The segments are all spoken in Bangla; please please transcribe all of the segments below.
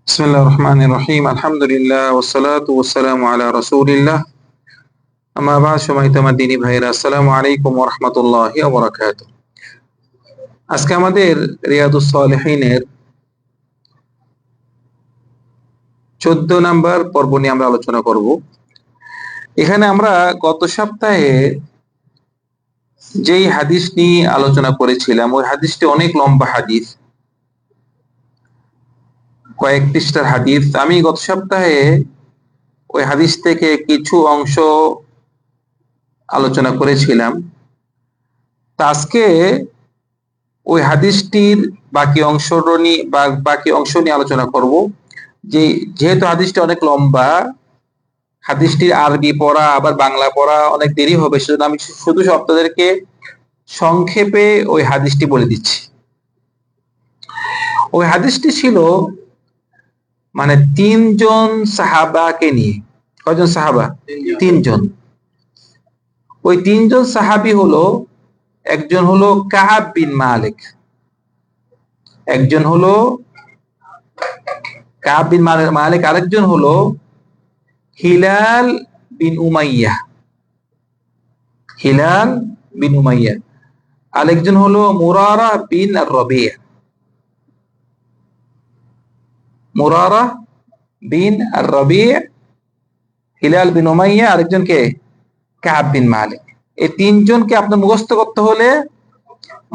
بسم الله الرحمن الرحيم الحمد لله والصلاة والسلام على رسول الله أما بعد সম্মানিত আমার দিনী ভাইরা আসসালামু আলাইকুম ওয়া রাহমাতুল্লাহি ওয়া বারাকাতুহু আজকে আমাদের রিয়াদুস সালিহিনের 14 নাম্বার পর্ব নিয়ে আমরা আলোচনা করব এখানে আমরা গত সপ্তাহে যেই হাদিস নিয়ে আলোচনা করেছিলাম ওই হাদিসটি অনেক লম্বা হাদিস কয়েক পৃষ্ঠার হাদিস। আমি গত সপ্তাহে ওই হাদিস থেকে কিছু অংশ আলোচনা করেছিলাম। আজকে ওই হাদিসটির বাকি অংশ নিয়ে বাকি অংশ নিয়ে আলোচনা করব। যে যেহেতু হাদিসটি অনেক লম্বা, হাদিসটির আরবি পড়া, আবার বাংলা পড়া অনেক দেরি হবে, সেজন্য আমি শুধু আপনাদেরকে সংক্ষেপে ওই হাদিসটি বলে দিচ্ছি। ওই হাদিসটি ছিল মানে তিনজন সাহাবাকে নিয়ে। কয়জন সাহাবা? তিনজন। ওই তিনজন সাহাবি হলো একজন হলো কাহাব বিন মালিক। একজন হলো কাহাব বিন মালিক। আরেকজন হলো Hilal bin Umayya. Hilal bin Umayya. আরেকজন হলো Murarah bin Rabia Murarah bin আর রবি হিলাল বিন ওমাইয়া আরেকজন কে কাব বিন মালিক। এই তিনজনকে আপনার মুখস্থ করতে হলে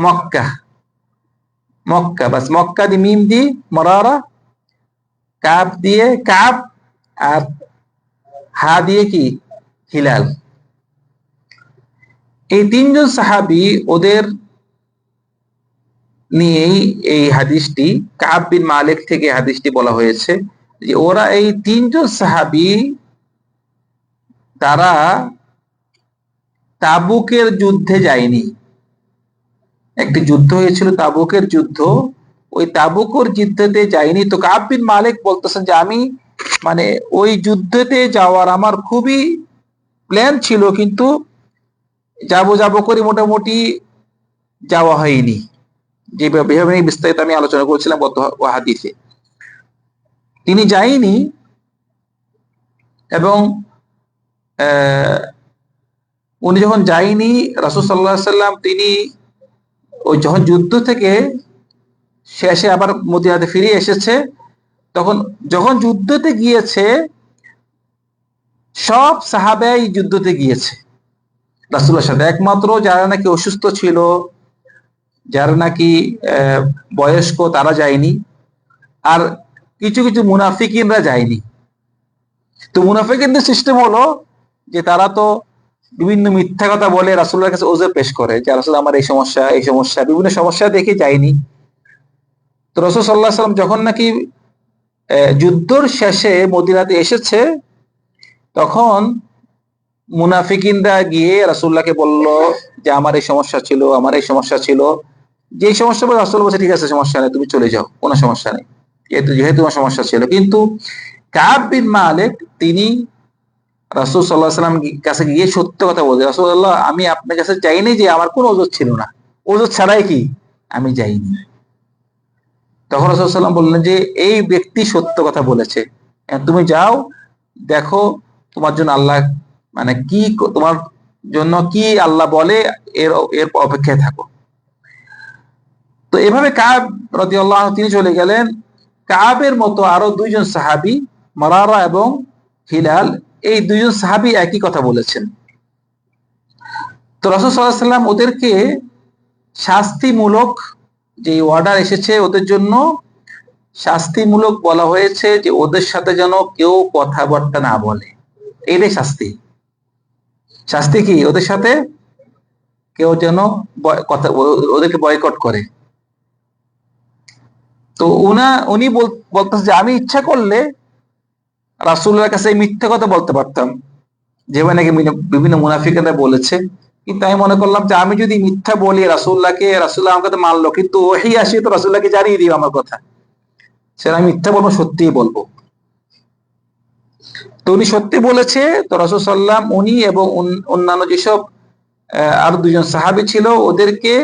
মক্কা মক্কা, বাস মক্কা দি মিম দি মরারা, কাব দিয়ে কাব, আর হা দিয়ে কি? হিলাল। এই তিনজন সাহাবি ওদের নিয়েই এই হাদিসটি কাব মালিক থেকে হাদিসটি বলা হয়েছে যে ওরা এই তিনজন সাহাবি তারা তাবুকের যুদ্ধে যায়নি। একটি যুদ্ধ হয়েছিল তাবুকের যুদ্ধ। ওই তাবুকের যুদ্ধতে যায়নি। তো কাব মালিক বলতেছেন যে আমি মানে ওই যুদ্ধতে যাওয়ার আমার খুবই প্ল্যান ছিল, কিন্তু যাব যাব করে মোটামুটি যাওয়া হয়নি। যে যেভাবে বিস্তারিত আমি আলোচনা করেছিলাম হাদিসে তিনি যায়নি এবং উনি যখন যায়নি, রাসুল সাল্লাহ সাল্লাম তিনি ওই যখন যুদ্ধ থেকে শেষে আবার মদিনাতে ফিরে এসেছে, তখন যখন যুদ্ধতে গিয়েছে, সব সাহাবাই যুদ্ধতে গিয়েছে। রাসুল্লার সাথে একমাত্র যারা নাকি অসুস্থ ছিল যারা নাকি বয়স্ক তারা যায়নি। আর কিছু কিছু মুনাফিকিনরা যায়নি। তো মুনাফিকিনদের সিস্টেম হলো যে তারা তো বিভিন্ন মিথ্যা কথা বলে রাসুল্লার কাছে ওজোর পেশ করে যে রাসুল, আমার এই সমস্যা এই সমস্যা। বিভিন্ন সমস্যা দেখে যায়নি। তো রসুল সাল্লাহ সাল্লাম যখন নাকি যুদ্ধর শেষে মদিনাতে এসেছে, তখন মুনাফিকিনরা গিয়ে রাসুল্লাহকে বলল যে, আমার এই সমস্যা ছিল, আমার এই সমস্যা ছিল। যে সমস্যা বলে রাসুল বলছে ঠিক আছে, সমস্যা নেই, তুমি চলে যাও, কোনো সমস্যা নেই। যেহেতু যেহেতু তোমার সমস্যা ছিল। কিন্তু কাব বিন মালিক, তিনি রাসুল সাল্লাহ সাল্লাম কাছে গিয়ে সত্য কথা বলছে রাসুল্লাহ আমি আপনার কাছে চাইনি যে আমার কোনো ওজোর ছিল না। ওজোর ছাড়াই কি? আমি যাইনি। তখন রাসুল সাল্লাম বললেন যে, এই ব্যক্তি সত্য কথা বলেছে। তুমি যাও, দেখো তোমার জন্য আল্লাহ মানে কি, তোমার জন্য কি আল্লাহ বলে, এর এর অপেক্ষায় থাকো। তো এভাবে কাব রতি আল্লাহ তিনি চলে গেলেন। কাবের মতো আরও দুইজন সাহাবি, মারারা এবং হিলাল, এই দুইজন সাহাবি একই কথা বলেছেন। তো রসদ সাল্লাম ওদেরকে শাস্তিমূলক যে অর্ডার এসেছে ওদের জন্য, শাস্তিমূলক বলা হয়েছে যে ওদের সাথে যেন কেউ কথাবার্তা না বলে। এটাই শাস্তি। শাস্তি কি? ওদের সাথে কেউ যেন কথা ওদেরকে বয়কট করে। তো উনা, উনি বলতেছে যে, আমি ইচ্ছা করলে রাসুল্লাহর কাছে মিথ্যা কথা বলতে পারতাম। যেভাবে নাকি বিভিন্ন মুনাফিকেরা বলেছে। কিন্তু আমি মনে করলাম যে, আমি যদি মিথ্যা বলি রাসুল্লাহকে রাসুল্লাহ আমার কাছে মানলো। কিন্তু ওই আসি তো রাসুল্লাহকে জানিয়ে দিও আমার কথা। সেটা আমি মিথ্যা বলব, সত্যিই বলব। তো উনি সত্যি বলেছে, তো রাসুল সাল্লাম, উনি এবং অন্যান্য যেসব আরও দুজন সাহাবি ছিল, ওদেরকে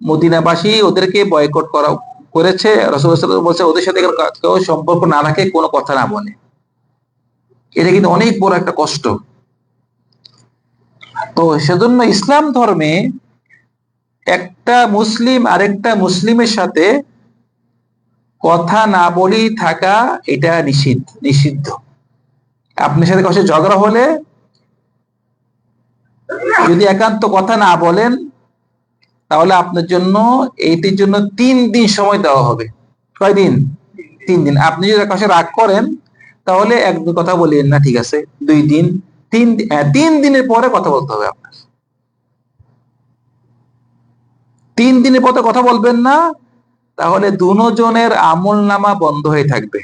মদিনাবাসী, ওদেরকে বয়কট করা করেছে, রসুল বলছে, ওদের সাথে কেউ সম্পর্ক না রাখে, কোনো কথা না বলে। এটা কিন্তু অনেক বড় একটা কষ্ট। তো সেজন্য ইসলাম ধর্মে একটা মুসলিম আরেকটা মুসলিমের সাথে কথা না বলি থাকা এটা নিষিদ্ধ নিষিদ্ধ। আপনার সাথে কাছে ঝগড়া হলে যদি একান্ত কথা না বলেন তাহলে আপনার জন্য এইটির জন্য তিন দিন সময় দেওয়া হবে। কয়দিন তিন দিন। আপনি যদি কাছে রাগ করেন তাহলে এক দু কথা বলিয়েন না ঠিক আছে দুই দিন। তিন হ্যাঁ, তিন দিনের পরে কথা বলতে হবে আপনার তিন দিনের পরে কথা বলবেন না তাহলে দুজনের আমল নামা বন্ধ হয়ে থাকবে।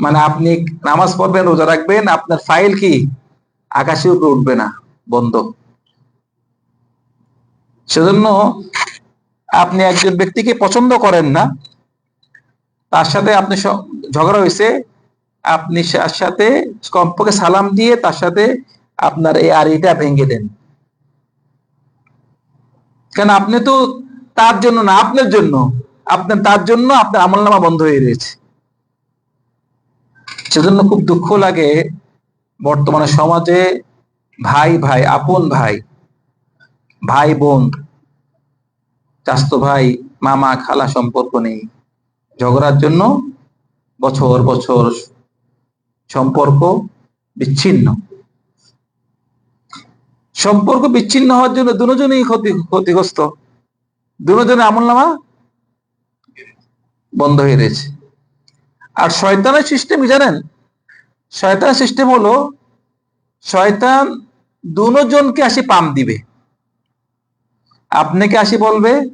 মানে আপনি নামাজ পড়বেন রোজা রাখবেন আপনার ফাইল কি? আকাশে উপরে উঠবে না বন্ধ। সেজন্য আপনি একজন ব্যক্তিকে পছন্দ করেন না, তার সাথে আপনি ঝগড়া হয়েছে, আপনি তার সাথে কম্পকে সালাম দিয়ে তার সাথে আপনার এই আড়িটা ভেঙে দেন। কেন আপনি তো তার জন্য না, আপনার জন্য, আপনার, তার জন্য আপনার আমল নামা বন্ধ হয়ে রয়েছে। সেজন্য খুব দুঃখ লাগে বর্তমানে সমাজে ভাই ভাই, আপন ভাই ভাই, বোন, চাস্ত ভাই, মামা, খালা সম্পর্ক নেই। ঝগড়ার জন্য বছর বছর সম্পর্ক বিচ্ছিন্ন। সম্পর্ক বিচ্ছিন্ন হওয়ার জন্য দুজনেই ক্ষতি, ক্ষতিগ্রস্ত। দুজনে আমল নামা বন্ধ হয়ে রয়েছে। আর শয়তানের সিস্টেম জানেন? শয়তানের সিস্টেম হলো, শয়তান দুজনকে আসি পাম দিবে। আপনাকে আসি বলবে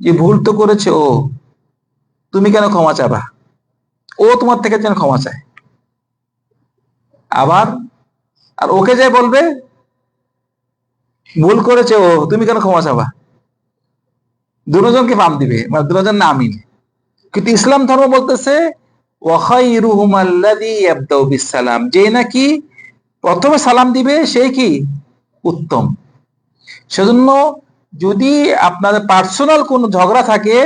যে ভুল তো করেছে ও। তুমি কেন ক্ষমা চাবা? ও তোমার থেকে যেন ক্ষমা চায়। আবার, আর ওকে যে বলবে, ভুল করেছে ও, তুমি কেন ক্ষমা চাবা? দুজনকে পাম দিবে মানে দুজন না আমিন কিন্তু ইসলাম ধর্ম বলতেছে যে নাকি প্রথমে সালাম দিবে, সে কি? উত্তম। সেজন্য যদি আপনাদের পার্সোনাল কোন ঝগড়া থাকে,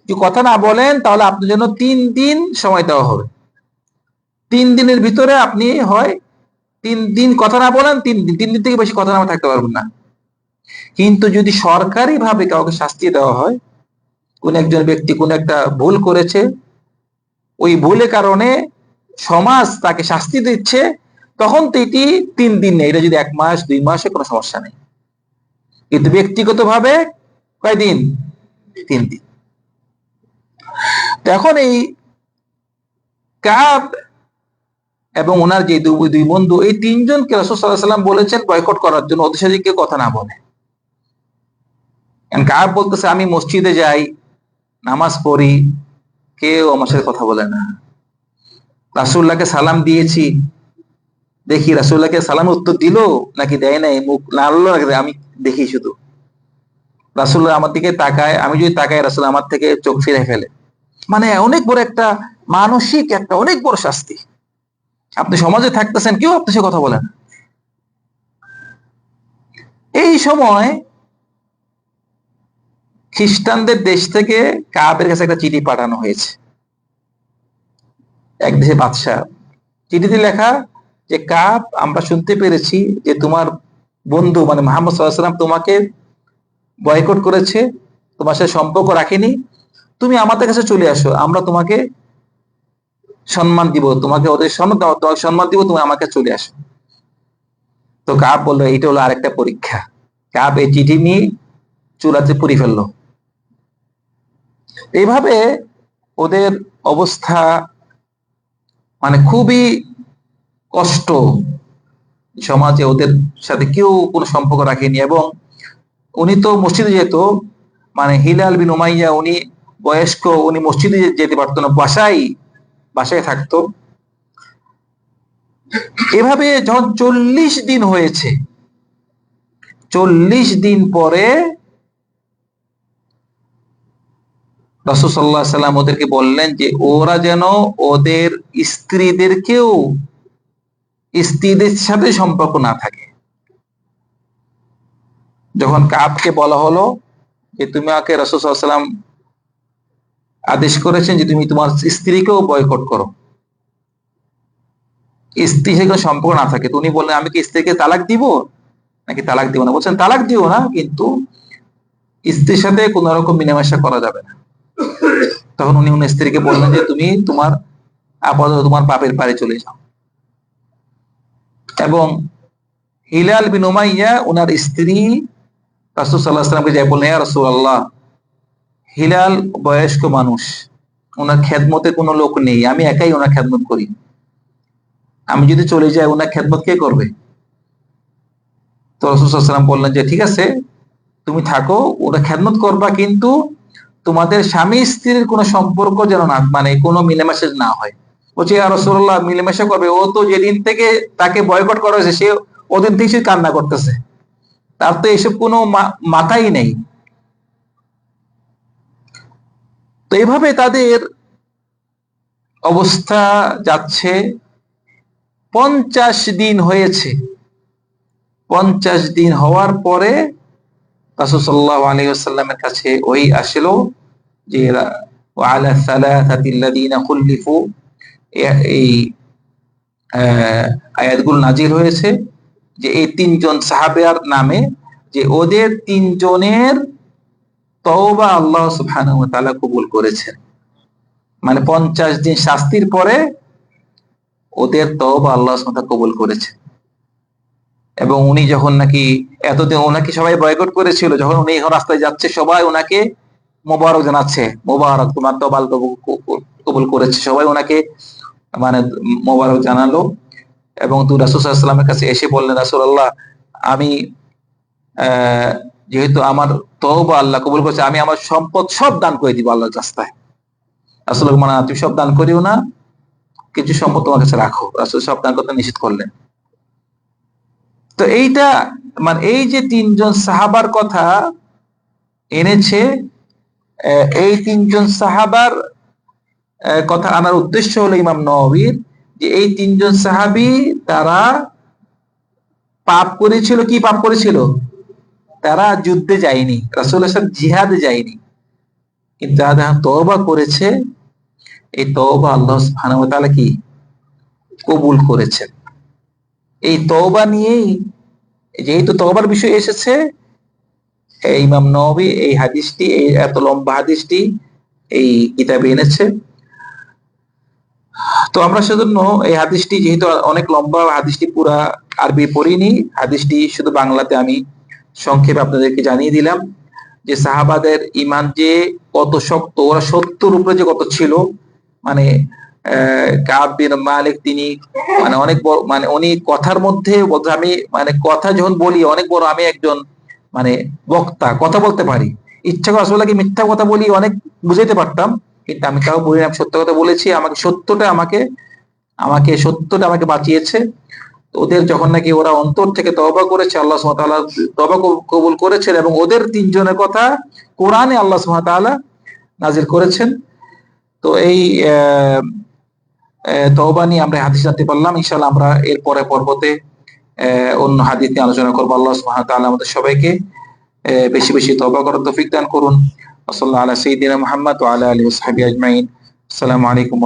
যদি কথা না বলেন, তাহলে আপনার জন্য তিন দিন সময় দেওয়া হবে। তিন দিনের ভিতরে আপনি হয় তিন দিন কথা না বলেন, তিন দিন তিন দিন থেকে বেশি কথা না থাকতে পারবেন না। কিন্তু যদি সরকারি ভাবে কাউকে শাস্তি দেওয়া হয়, কোন একজন ব্যক্তি কোন একটা ভুল করেছে, ওই ভুলের কারণে সমাজ তাকে শাস্তি দিচ্ছে, তখন তো এটি তিন দিন নেই। এটা যদি এক মাস, দুই মাসে কোনো সমস্যা নেই। কিন্তু ব্যক্তিগত ভাবে কয়দিন? তিন দিন। এখন এই কাব এবং ওনার যে দুই বন্ধু, এই তিনজনকে রসদাল্লাম বলেছেন বয়কট করার জন্য। কেউ কথা না বলে। কাব বলতেছে, আমি মসজিদে যাই, নামাজ পড়ি, কেউ আমার সাথে কথা বলে না। রাসুল্লাহকে সালাম দিয়েছি দেখি রাসুল্লাহকে সালাম উত্তর দিল নাকি দেয় নাই? মুখ নাড়লো নাকি আমি দেখি শুধু। রাসুল্লাহ আমার দিকে তাকায়, আমি যদি তাকাই রাসুল আমার থেকে চোখ ফিরে ফেলে। মানে অনেক বড় একটা মানসিক, একটা অনেক বড় শাস্তি। আপনি সমাজে থাকতেছেন, কেউ আপনার সাথে কথা বলেন এই সময় খ্রিস্টানদের দেশ থেকে কাবের কাছে একটা চিঠি পাঠানো হয়েছে। এক দেশে বাদশাহ। চিঠিতে লেখা যে কাপ আমরা শুনতে পেরেছি যে তোমার বন্ধু মানে মোহাম্মদ তোমাকে বয়কট করেছে, তোমার সাথে সম্পর্ক রাখেনি। তুমি আমাদের কাছে চলে আসো, আমরা তোমাকে সম্মান দিব, তোমাকে ওদের সম্মান তোমাকে সম্মান দিব, তুমি আমাকে চলে আসো। তো কাপ বলল এটা হলো আরেকটা পরীক্ষা। কাপ এই চিঠি নিয়ে চুলাতে পুরি ফেলল। এইভাবে ওদের অবস্থা মানে খুবই কষ্ট সমাজে ওদের সাথে কেউ কোনো সম্পর্ক রাখেনি এবং উনি তো মসজিদে যেত মানে হিলাল বিন উমাইয়া উনি বয়স্ক, উনি মসজিদে যেতে পারতো না, বাসায় বাসায় থাকতো। এভাবে যখন চল্লিশ দিন হয়েছে, চল্লিশ দিন পরে রসুসাল্লাহ সাল্লাম ওদেরকে বললেন যে, ওরা যেন ওদের স্ত্রীদেরকেও স্ত্রীদের সাথে সম্পর্ক না থাকে। যখন কাপকে বলা হলো যে, তুমি আমাকে রসুসাল্লাম আদেশ করেছেন যে, তুমি তোমার স্ত্রীকেও বয়কট করো। স্ত্রী সাথে সম্পর্ক না থাকে। তো উনি বললেন, আমি কি স্ত্রীকে তালাক দিব? নাকি তালাক দিব না? বলছেন, তালাক দিও না, কিন্তু স্ত্রীর সাথে কোন রকম মিলেমিশা করা যাবে না। তখন উনি উনি স্ত্রীকে বললেন যে, তুমি তোমার আপাতত তোমার পাপের বাড়ি চলে যাও। এবং হিলাল বিন উমাইয়া ওনার স্ত্রী রাসূল সাল্লামকে যাই বললেন, ইয়া রাসূলুল্লাহ, হিলাল বয়স্ক মানুষ ওনার খেদমতে কোনো লোক নেই, আমি একাই ওনার খেদমত করি। আমি যদি চলে যাই ওনার খেদমত কে করবে? তো রাসূল সাল্লাম বললেন যে, ঠিক আছে, তুমি থাকো, ওরা খেদমত করবা, কিন্তু তোমাদের স্বামী স্ত্রীর কোনো সম্পর্ক যেন না মানে কোনো মিলেমিশে না হয়। বলছে আর রসুল্লাহ মিলেমিশে করবে। ও তো যেদিন থেকে তাকে বয়কট করা হয়েছে, সে ওদিন থেকে সে কান্না করতেছে। তার তো এসব কোনো মাথাই নেই। তো এভাবে তাদের অবস্থা যাচ্ছে। পঞ্চাশ দিন হয়েছে। পঞ্চাশ দিন হওয়ার পরে রাসূলুল্লাহ আলাইহি ওয়াসাল্লামের কাছে ওই আসলো যে খুল্লিফু এ- এই আয়াতগুলো নাজিল হয়েছে যে এই তিনজন সাহাবের নামে যে ওদের তিনজনের তওবা আল্লাহ সুবহানাহু তাআলা কবুল করেছেন। মানে পঞ্চাশ দিন শাস্তির পরে ওদের তওবা আল্লাহ সুবহানাহু কবুল করেছেন। এবং উনি যখন নাকি এতদিন ওনাকে সবাই বয়কট করেছিল, যখন উনি এখন রাস্তায় যাচ্ছে, সবাই ওনাকে মোবারক জানাচ্ছে, মোবারক তোমার তো বাল কবুল করেছে, সবাই ওনাকে মানে মোবারক জানালো এবং তু রাসুসাল্লামের কাছে এসে বললেন রাসুল্লাহ আমি যেহেতু আমার তওবা আল্লাহ কবুল করেছে, আমি আমার সম্পদ সব দান করে দিব আল্লাহর রাস্তায়। রাসুল মানে তুমি সব দান করিও না, কিছু সম্পদ তোমার কাছে রাখো। রাসুল সব দান করতে নিষেধ করলেন। তো এইটা মানে এই যে তিনজন সাহাবার কথা এনেছে এই তিনজন সাহাবার কথা আনার উদ্দেশ্য হলো ইমাম নবীর যে এই তিনজন সাহাবি তারা পাপ করেছিল, কি পাপ করেছিল? তারা যুদ্ধে যায়নি রাসূল সাহেব জিহাদে যায়নি। কিন্তু যারা করেছে, এই তওবা আল্লাহ সুবহানাহু কি? কবুল করেছেন। এই তওবা নিয়েই, যেহেতু তওবার বিষয় এসেছে ইমাম নবী এই হাদিসটি, এই এত লম্বা হাদিসটি এই কিতাবে এনেছে। তো আমরা সেজন্য এই হাদিসটি যেহেতু অনেক লম্বা, হাদিসটি পুরা আরবি পড়িনি, হাদিসটি শুধু বাংলাতে আমি সংক্ষেপে আপনাদেরকে জানিয়ে দিলাম যে সাহাবাদের ইমান যে কত শক্ত, ওরা সত্যর উপরে যে কত ছিল মানে মালিক তিনি মানে অনেক বড় মানে উনি কথার মধ্যে আমি মানে কথা যখন বলি, অনেক বড় আমি একজন মানে বক্তা, কথা বলতে পারি। ইচ্ছা করে আসলে কি মিথ্যা কথা বলি, অনেক বুঝাইতে পারতাম। কিন্তু আমি তাও বলি না, সত্য কথা বলেছি আমাকে সত্যটা আমাকে আমাকে সত্যটা আমাকে বাঁচিয়েছে। ওদের যখন নাকি ওরা অন্তর থেকে তবা করেছে আল্লাহ সুবহানাহু তবা কবুল করেছেন এবং ওদের তিনজনের কথা কোরআনে আল্লাহ সুবহানাহু নাজিল করেছেন। তো এই তওবা নিয়ে আমরা হাদিস জানতে পারলাম। ইনশাআল্লাহ আমরা এর পরে পর্বতে অন্য হাদিস নিয়ে আলোচনা করব। আল্লাহ সুবহানাহু তাআলা আমাদের সবাইকে বেশি বেশি তওবা করার তৌফিক দান করুন। ওয়া সাল্লাল্লাহু আলা সাইয়্যিদিনা মুহাম্মদ ওয়া আলা আলিহি ওয়া সাহবিহি আজমাইন আসসালামু আলাইকুম